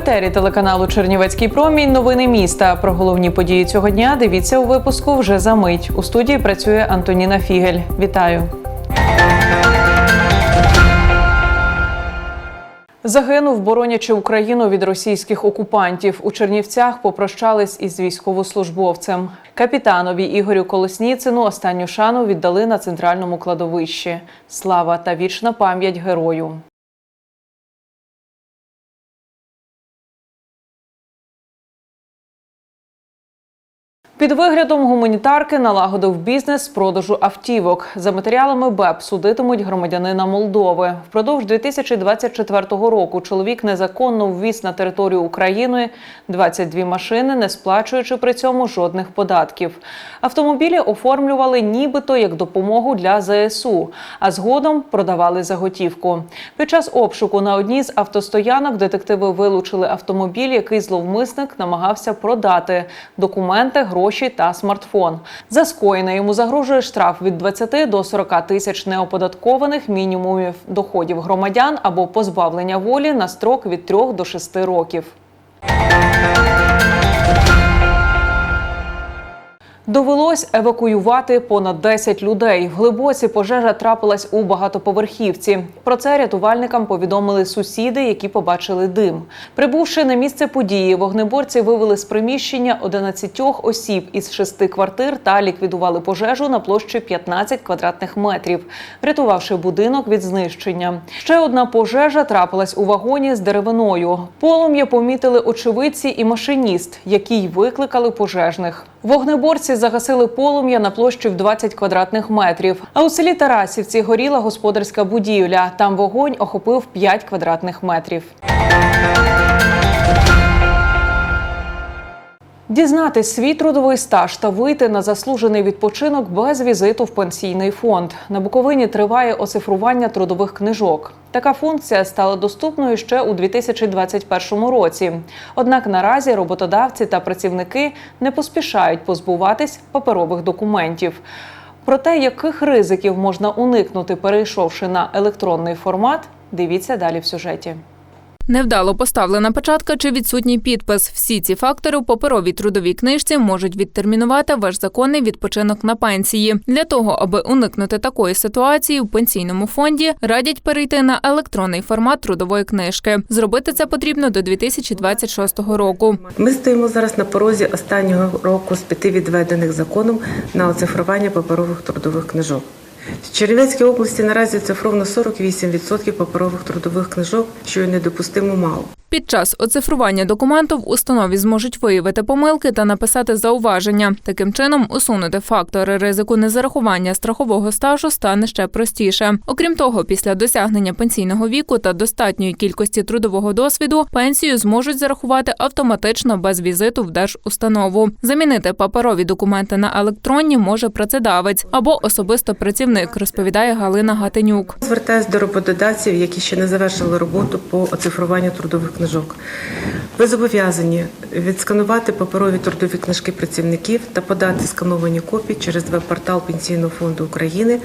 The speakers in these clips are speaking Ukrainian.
етері телеканалу Чернівецький промінь. Новини міста. Про головні події цього дня дивіться у випуску вже за мить. У студії працює Антоніна Фігель. Вітаю. Загинув, боронячи Україну від російських окупантів. У Чернівцях попрощались із військовослужбовцем. Капітанові Ігорю Колесніцину останню шану віддали на центральному кладовищі. Слава та вічна пам'ять герою. Під виглядом гуманітарки налагодив бізнес з продажу автівок. За матеріалами БЕП судитимуть громадянина Молдови. Впродовж 2024 року чоловік незаконно ввіз на територію України 22 машини, не сплачуючи при цьому жодних податків. Автомобілі оформлювали нібито як допомогу для ЗСУ, а згодом продавали за готівку. Під час обшуку на одній з автостоянок детективи вилучили автомобіль, який зловмисник намагався продати документи, гроші та смартфон. За скоєне йому загрожує штраф від 20 до 40 тисяч неоподаткованих мінімумів доходів громадян або позбавлення волі на строк від 3 до 6 років. Довелось евакуювати понад 10 людей. В глибоці пожежа трапилась у багатоповерхівці. Про це рятувальникам повідомили сусіди, які побачили дим. Прибувши на місце події, вогнеборці вивели з приміщення 11 осіб із шести квартир та ліквідували пожежу на площі 15 квадратних метрів, врятувавши будинок від знищення. Ще одна пожежа трапилась у вагоні з деревиною. Полум'я помітили очевидці і машиніст, які й викликали пожежних. Вогнеборці загасили полум'я на площі в 20 квадратних метрів. А у селі Тарасівці горіла господарська будівля. Там вогонь охопив 5 квадратних метрів. Дізнатись свій трудовий стаж та вийти на заслужений відпочинок без візиту в пенсійний фонд. На Буковині триває оцифрування трудових книжок. Така функція стала доступною ще у 2021 році. Однак наразі роботодавці та працівники не поспішають позбуватись паперових документів. Про те, яких ризиків можна уникнути, перейшовши на електронний формат, дивіться далі в сюжеті. Невдало поставлена печатка чи відсутній підпис. Всі ці фактори у паперовій трудовій книжці можуть відтермінувати ваш законний відпочинок на пенсії. Для того, аби уникнути такої ситуації, в пенсійному фонді радять перейти на електронний формат трудової книжки. Зробити це потрібно до 2026 року. Ми стоїмо зараз на порозі останнього року з п'яти відведених законом на оцифрування паперових трудових книжок. В Чернівецькій області наразі цифровно 48% паперових трудових книжок, що є недопустимо мало. Під час оцифрування документу в установі зможуть виявити помилки та написати зауваження. Таким чином, усунути фактори ризику незарахування страхового стажу стане ще простіше. Окрім того, після досягнення пенсійного віку та достатньої кількості трудового досвіду пенсію зможуть зарахувати автоматично без візиту в держустанову. Замінити паперові документи на електронні може працедавець або особисто працівник, розповідає Галина Гатенюк. Звертаюсь до роботодавців, які ще не завершили роботу по оцифруванню трудових книжок. Ви зобов'язані відсканувати паперові трудові книжки працівників та подати скановані копії через веб-портал Пенсійного фонду України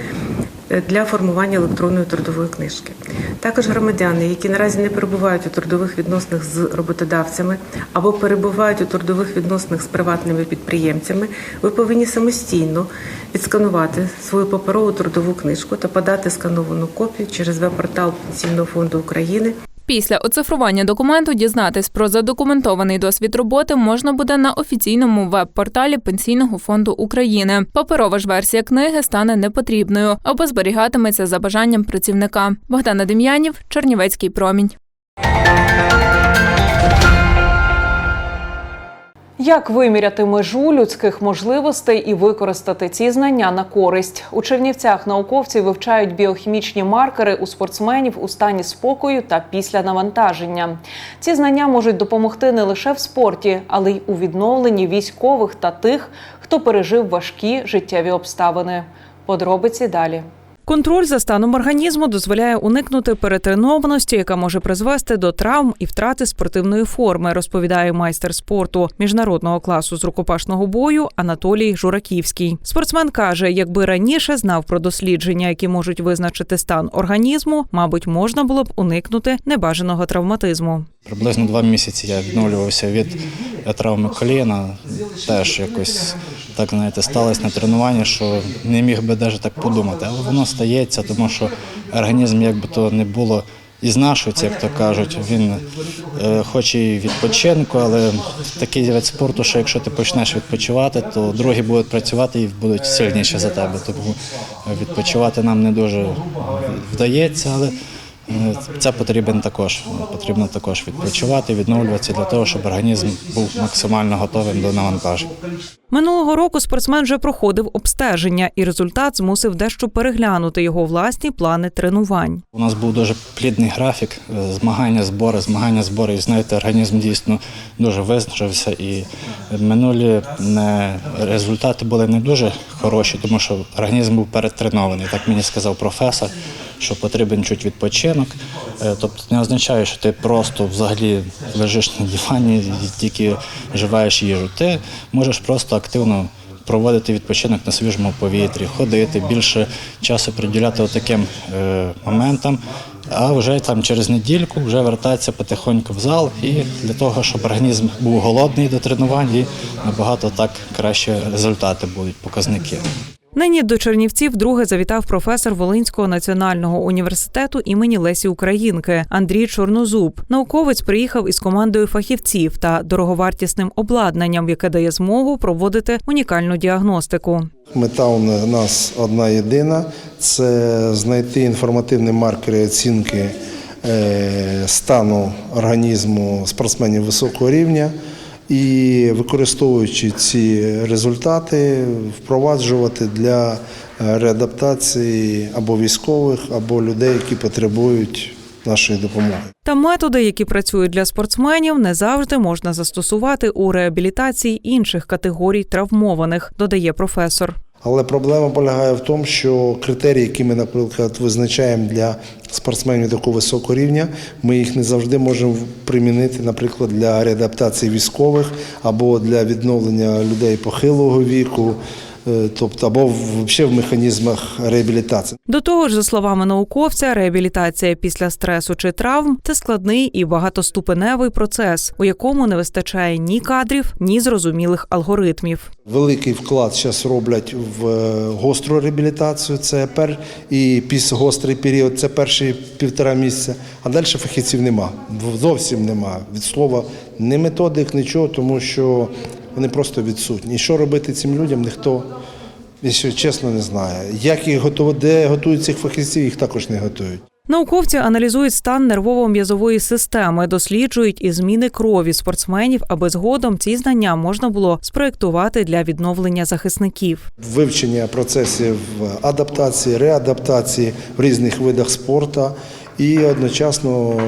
для формування електронної трудової книжки. Також громадяни, які наразі не перебувають у трудових відносинах з роботодавцями або перебувають у трудових відносинах з приватними підприємцями, ви повинні самостійно відсканувати свою паперову трудову книжку та подати скановану копію через веб-портал Пенсійного фонду України Після оцифрування документу дізнатись про задокументований досвід роботи можна буде на офіційному веб-порталі Пенсійного фонду України. Паперова ж версія книги стане непотрібною або зберігатиметься за бажанням працівника. Богдана Дем'янів, Чернівецький промінь. Як виміряти межу людських можливостей і використати ці знання на користь у Чернівцях? Науковці вивчають біохімічні маркери у спортсменів у стані спокою та після навантаження. Ці знання можуть допомогти не лише в спорті, але й у відновленні військових та тих, хто пережив важкі життєві обставини. Подробиці далі. Контроль за станом організму дозволяє уникнути перетренованості, яка може призвести до травм і втрати спортивної форми, розповідає майстер спорту міжнародного класу з рукопашного бою Анатолій Жураківський. Спортсмен каже, якби раніше знав про дослідження, які можуть визначити стан організму, мабуть, можна було б уникнути небажаного травматизму. Приблизно два місяці я відновлювався від травми коліна. Теж якось так знаєте, сталося на тренуванні, що не міг би навіть так подумати. Але воно стається, тому що організм, як би то не було, і знашується, як то кажуть. Він е, хоче і відпочинку, але такий вид спорту, що якщо ти почнеш відпочивати, то другі будуть працювати і будуть сильніші за тебе. Тому відпочивати нам не дуже вдається, але е, це потрібен також. Потрібно також відпочивати, відновлюватися для того, щоб організм був максимально готовим до навантажень. Минулого року спортсмен вже проходив обстеження, і результат змусив дещо переглянути його власні плани тренувань. У нас був дуже плідний графік, е, змагання, збори, змагання, збори. І знаєте, організм дійсно дуже виснажився. І минулі не, результати були не дуже хороші, тому що організм був перетренований. Так мені сказав професор, що потрібен чуть відпочинок. Е, Тобто не означає, що ти просто взагалі лежиш на дивані і тільки вживаєш їжу. Ти можеш просто активно проводити відпочинок на свіжому повітрі, ходити, більше часу приділяти таким е, моментам, а вже там через недільку вже вертатися потихоньку в зал і для того, щоб організм був голодний до тренувань і набагато так краще результати будуть, показники. Нині до Чернівців вдруге завітав професор Волинського національного університету імені Лесі Українки Андрій Чорнозуб. Науковець приїхав із командою фахівців та дороговартісним обладнанням, яке дає змогу проводити унікальну діагностику. Мета у нас одна єдина це знайти інформативні маркери оцінки е, стану організму спортсменів високого рівня і використовуючи ці результати, впроваджувати для е, реадаптації або військових, або людей, які потребують нашої допомоги. Та методи, які працюють для спортсменів, не завжди можна застосувати у реабілітації інших категорій травмованих, додає професор. Але проблема полягає в тому, що критерії, які ми, наприклад, визначаємо для спортсменів такого високого рівня, ми їх не завжди можемо примінити, наприклад, для реадаптації військових або для відновлення людей похилого віку, тобто або взагалі в механізмах реабілітації. До того ж, за словами науковця, реабілітація після стресу чи травм це складний і багатоступеневий процес, у якому не вистачає ні кадрів, ні зрозумілих алгоритмів. Великий вклад зараз роблять в е, гостру реабілітацію, це пер і післягострий період, це перші півтора місяця. А далі фахівців нема. Зовсім нема. Від слова ні методик, нічого, тому що вони просто відсутні. І що робити цим людям, ніхто, якщо чесно, не знає. Як їх готують, де готують цих фахівців, їх також не готують. Науковці аналізують стан нервово-м'язової системи, досліджують і зміни крові спортсменів, аби згодом ці знання можна було спроєктувати для відновлення захисників. вивчення процесів адаптації, реадаптації в різних видах спорту і одночасно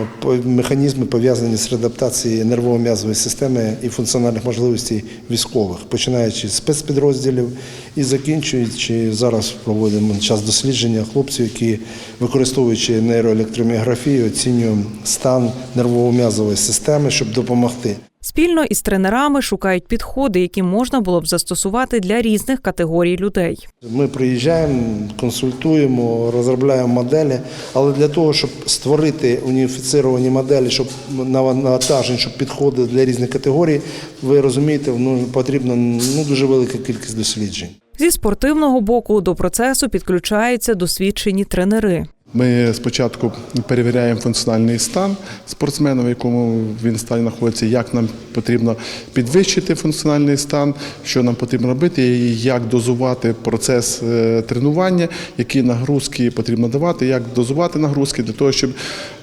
механізми пов'язані з реадаптацією нервово-м'язової системи і функціональних можливостей військових, починаючи з спецпідрозділів і закінчуючи зараз проводимо час дослідження хлопців, які використовуючи нейроелектроміографію, оцінюємо стан нервово-м'язової системи, щоб допомогти. Спільно із тренерами шукають підходи, які можна було б застосувати для різних категорій людей. Ми приїжджаємо, консультуємо, розробляємо моделі, але для того, щоб створити уніфіцировані моделі, щоб навантажень, щоб підходили для різних категорій, ви розумієте, ну, потрібна ну, дуже велика кількість досліджень. Зі спортивного боку до процесу підключаються досвідчені тренери. Ми спочатку перевіряємо функціональний стан спортсмена, в якому він стані знаходиться, як нам потрібно підвищити функціональний стан, що нам потрібно робити, і як дозувати процес е, тренування, які нагрузки потрібно давати, як дозувати нагрузки для того, щоб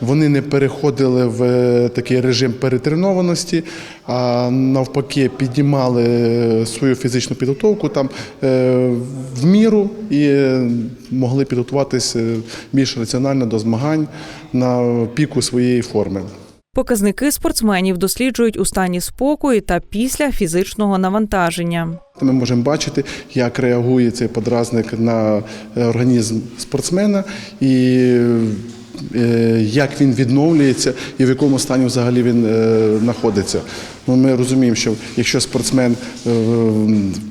вони не переходили в е, такий режим перетренованості, а навпаки піднімали свою фізичну підготовку там е, в міру і могли підготуватись е, більш раціонально до змагань на піку своєї форми. Показники спортсменів досліджують у стані спокою та після фізичного навантаження. Ми можемо бачити, як реагує цей подразник на е, організм спортсмена, і як він відновлюється і в якому стані взагалі він е, знаходиться. Ну, ми розуміємо, що якщо спортсмен е,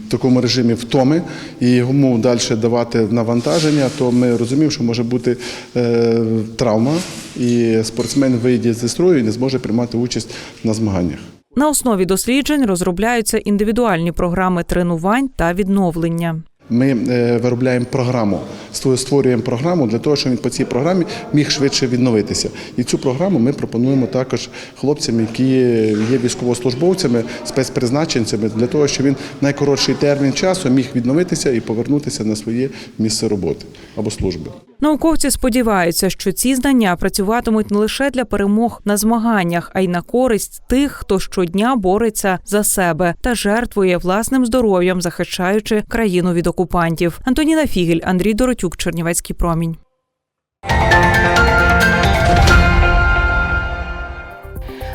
в такому режимі втоми і йому далі давати навантаження, то ми розуміємо, що може бути е, травма, і спортсмен вийде зі строю і не зможе приймати участь на змаганнях. На основі досліджень розробляються індивідуальні програми тренувань та відновлення. Ми е, виробляємо програму, ство- створюємо програму для того, щоб він по цій програмі міг швидше відновитися. І цю програму ми пропонуємо також хлопцям, які є військовослужбовцями, спецпризначенцями, для того, щоб він найкоротший термін часу міг відновитися і повернутися на своє місце роботи або служби. Науковці сподіваються, що ці знання працюватимуть не лише для перемог на змаганнях, а й на користь тих, хто щодня бореться за себе та жертвує власним здоров'ям, захищаючи країну від окупантів. Антоніна Фігель, Андрій Доротюк, Чернівецький промінь.